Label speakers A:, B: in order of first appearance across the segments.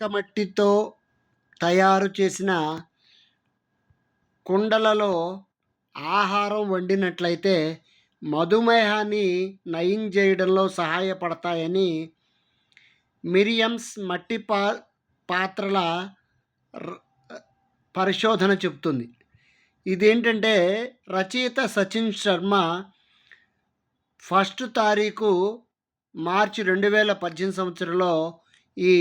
A: బంకమట్టితో తయారు చేసిన కుండలలో ఆహారం వండినట్లయితే మధుమేహాన్ని నయం చేయడంలో సహాయపడతాయని మిరియమ్స్ మట్టి పా పాత్రల ర- పరిశోధన చెబుతుంది. ఇదేంటంటే రచయిత సచిన్ శర్మ ఫస్ట్ తారీఖు మార్చి రెండు వేల పద్దెనిమిది సంవత్సరంలో ఈ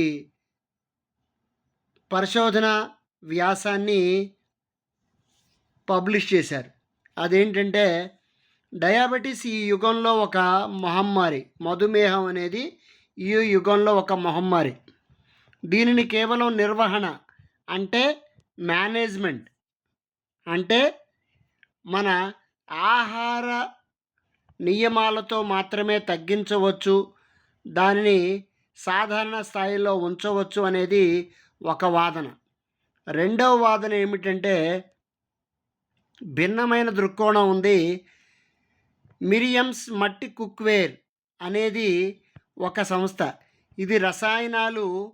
A: పరిశోధన వ్యాసాన్ని పబ్లిష్ చేశారు. అదేంటంటే డయాబెటీస్ ఈ యుగంలో ఒక మహమ్మారి మధుమేహం అనేది ఈ యుగంలో ఒక మహమ్మారి. దీనిని కేవలం నిర్వహణ అంటే మేనేజ్మెంట్ అంటే మన ఆహార నియమాలతో మాత్రమే తగ్గించవచ్చు దానిని సాధారణ స్థాయిలో ఉంచవచ్చు అనేది ఒక వాదన. రెండవ వాదన ఏమిటంటే భిన్నమైన దృక్కోణం ఉంది. మిరియమ్స్ మట్టి కుక్వేర్ అనేది ఒక సంస్థ. ఇది రసాయనాలు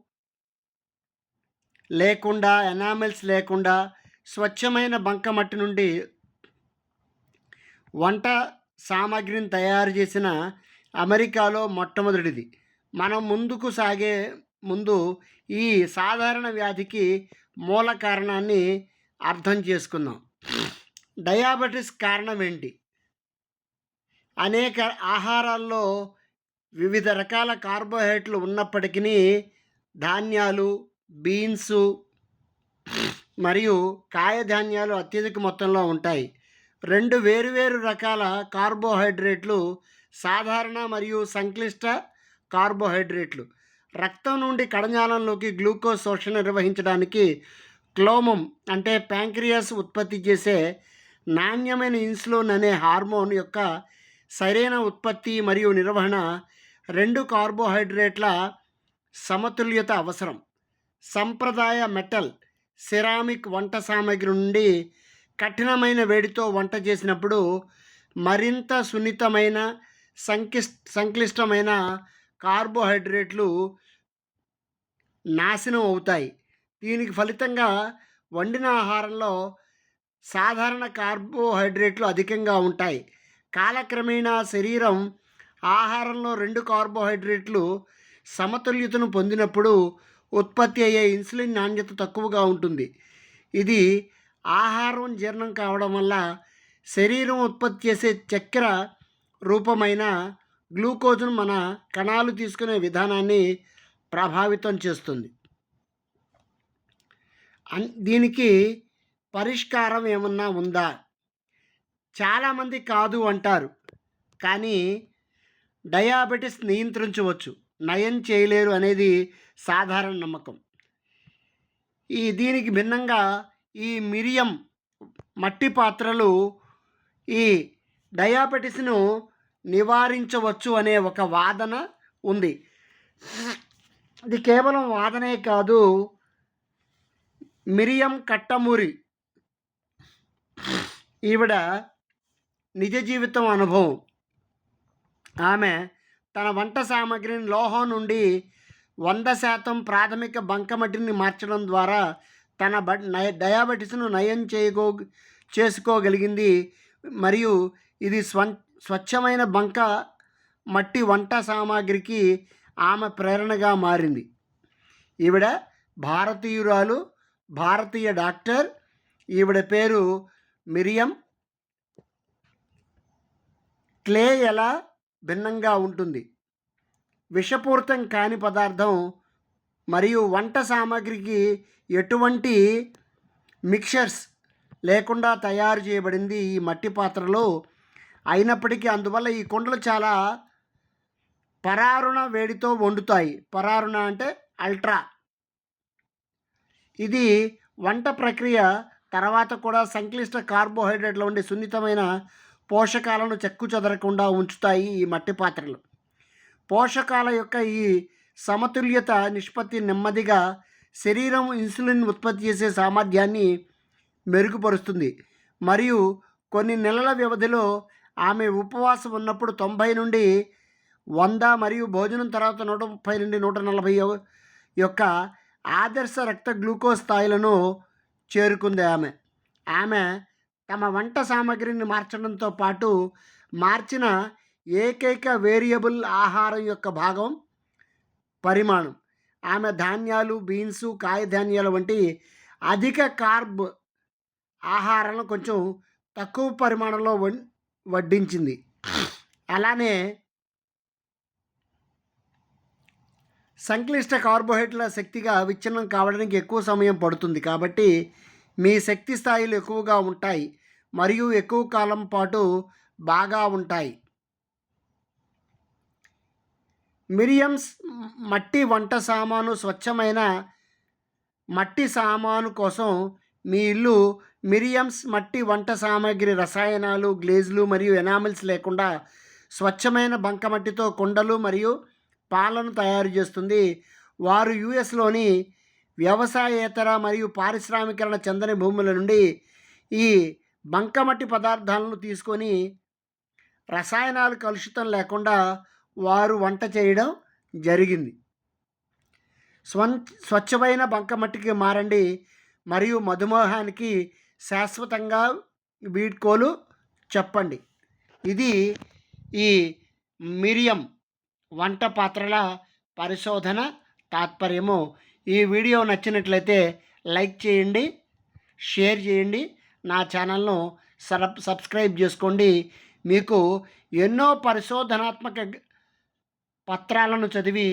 A: లేకుండా ఎనామిల్స్ లేకుండా స్వచ్ఛమైన బంకమట్టి నుండి వంట సామాగ్రిని తయారు చేసిన అమెరికాలో మొట్టమొదటిది. మనం ముందుకు సాగే ముందు ఈ సాధారణ వ్యాధికి మూల కారణాన్ని అర్థం చేసుకుందాం. డయాబెటీస్ కారణం ఏంటి? అనేక ఆహారాల్లో వివిధ రకాల కార్బోహైడ్రేట్లు ఉన్నప్పటికీ ధాన్యాలు బీన్స్ మరియు కాయధాన్యాలు అత్యధిక మొత్తంలో ఉంటాయి. రెండు వేరువేరు రకాల కార్బోహైడ్రేట్లు సాధారణ మరియు సంక్లిష్ట కార్బోహైడ్రేట్లు. రక్తం నుండి కణజాలంలోకి గ్లూకోజ్ శోషణ నిర్వహించడానికి క్లోమం అంటే ప్యాంక్రియాస్ ఉత్పత్తి చేసే నాణ్యమైన ఇన్సులిన్ అనే హార్మోన్ యొక్క సరైన ఉత్పత్తి మరియు నిర్వహణ రెండు కార్బోహైడ్రేట్ల సమతుల్యత అవసరం. సంప్రదాయ మెటల్ సిరామిక్ వంట సామాగ్రి నుండి కఠినమైన వేడితో వంట చేసినప్పుడు మరింత సున్నితమైన సంకిస్ సంక్లిష్టమైన కార్బోహైడ్రేట్లు నాశనం అవుతాయి. దీనికి ఫలితంగా వండిన ఆహారంలో సాధారణ కార్బోహైడ్రేట్లు అధికంగా ఉంటాయి. కాలక్రమేణా శరీరం ఆహారంలో రెండు కార్బోహైడ్రేట్లు సమతుల్యతను పొందినప్పుడు ఉత్పత్తి అయ్యే ఇన్సులిన్ నాణ్యత తక్కువగా ఉంటుంది. ఇది ఆహారం జీర్ణం కావడం వల్ల శరీరం ఉత్పత్తి చేసే చక్కెర రూపమైన గ్లూకోజ్ను మన కణాలు తీసుకునే విధానాన్ని ప్రభావితం చేస్తుంది. అన్ దీనికి పరిష్కారం ఏమన్నా ఉందా? చాలామంది కాదు అంటారు. కానీ డయాబెటిస్ నియంత్రించవచ్చు. నయం చేయలేరు అనేది సాధారణ నమ్మకం. ఈ దీనికి భిన్నంగా ఈ మిరియం మట్టి పాత్రలు ఈ డయాబెటిస్ను నివారించవచ్చు అనే ఒక వాదన ఉంది. ఇది కేవలం వాదనే కాదు. మిరియం కట్టమూరి. ఈవిడ నిజ జీవితం అనుభవం. ఆమె తన వంట సామాగ్రిని లోహం నుండి వంద శాతం ప్రాథమిక బంకమట్టిని మార్చడం ద్వారా తన బ నయ డయాబెటిస్ను నయం చేయగో చేసుకోగలిగింది. మరియు ఇది స్వం స్వచ్ఛమైన బంక మట్టి వంట సామాగ్రికి ఆమె ప్రేరణగా మారింది. ఈవిడ భారతీయురాలు భారతీయ డాక్టర్. ఈవిడ పేరు మిరియం. క్లే ఎలా భిన్నంగా ఉంటుంది? విషపూరితం కాని పదార్థం మరియు వంట సామాగ్రికి ఎటువంటి మిక్చర్స్ లేకుండా తయారు చేయబడింది ఈ మట్టి పాత్రలో అయినప్పటికీ అందువల్ల ఈ కుండలు చాలా పరారుణ వేడితో వండుతాయి. పరారుణ అంటే అల్ట్రా. ఇది వంట ప్రక్రియ తర్వాత కూడా సంక్లిష్ట కార్బోహైడ్రేట్ల ఉండే సున్నితమైన పోషకాలను చెక్కు చెదరకుండా ఉంచుతాయి ఈ మట్టి పాత్రలు. పోషకాల యొక్క ఈ సమతుల్యత నిష్పత్తి నెమ్మదిగా శరీరం ఇన్సులిన్ ఉత్పత్తి చేసే సామర్థ్యాన్ని మెరుగుపరుస్తుంది. మరియు కొన్ని నెలల వ్యవధిలో ఆమె ఉపవాసం ఉన్నప్పుడు తొంభై నుండి వంద మరియు భోజనం తర్వాత నూట ముప్పై నుండి నూట నలభై యొక్క ఆదర్శ రక్త గ్లూకోజ్ స్థాయిలను చేరుకుంది ఆమె. ఆమె తమ వంట సామాగ్రిని మార్చడంతో పాటు మార్చిన ఏకైక వేరియబుల్ ఆహారం యొక్క భాగం పరిమాణం. ఆమె ధాన్యాలు బీన్స్ కాయధాన్యాలు వంటి అధిక కార్బ్ ఆహారాలను కొంచెం తక్కువ పరిమాణంలో వడ్డించింది. అలానే సంక్లిష్ట కార్బోహైడ్రేట్ల శక్తిగా విచ్ఛిన్నం కావడానికి ఎక్కువ సమయం పడుతుంది కాబట్టి మీ శక్తి స్థాయిలు ఎక్కువగా ఉంటాయి మరియు ఎక్కువ కాలం పాటు బాగా ఉంటాయి. మిరియమ్స్ మట్టి వంట సామాను స్వచ్ఛమైన మట్టి సామాను కోసం మీ ఇల్లు మిరియమ్స్ మట్టి వంట సామాగ్రి రసాయనాలు గ్లేజ్లు మరియు ఎనామిల్స్ లేకుండా స్వచ్ఛమైన బంకమట్టితో కుండలు మరియు పాలను తయారు చేస్తుంది. వారు యుఎస్లోని వ్యవసాయేతర మరియు పారిశ్రామికరణ చెందని భూముల నుండి ఈ బంకమట్టి పదార్థాలను తీసుకొని రసాయనాలు కలుషితం లేకుండా వారు వంట చేయడం జరిగింది. స్వం స్వచ్ఛమైన బంకమట్టికి మారండి మరియు మధుమేహానికి శాశ్వతంగా వీడ్కోలు చెప్పండి. ఇది ఈ మిరియం వంట పాత్రల పరిశోధన తాత్పర్యము. ఈ వీడియో నచ్చినట్లయితే లైక్ చేయండి షేర్ చేయండి. నా ఛానల్ను సబ్ సబ్స్క్రైబ్ చేసుకోండి. మీకు ఎన్నో పరిశోధనాత్మక పత్రాలను చదివి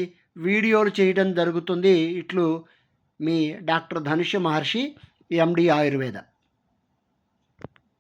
A: వీడియోలు చేయడం జరుగుతుంది. ఇట్లు మీ డాక్టర్ ధనుష మహర్షి ఎండి ఆయుర్వేద.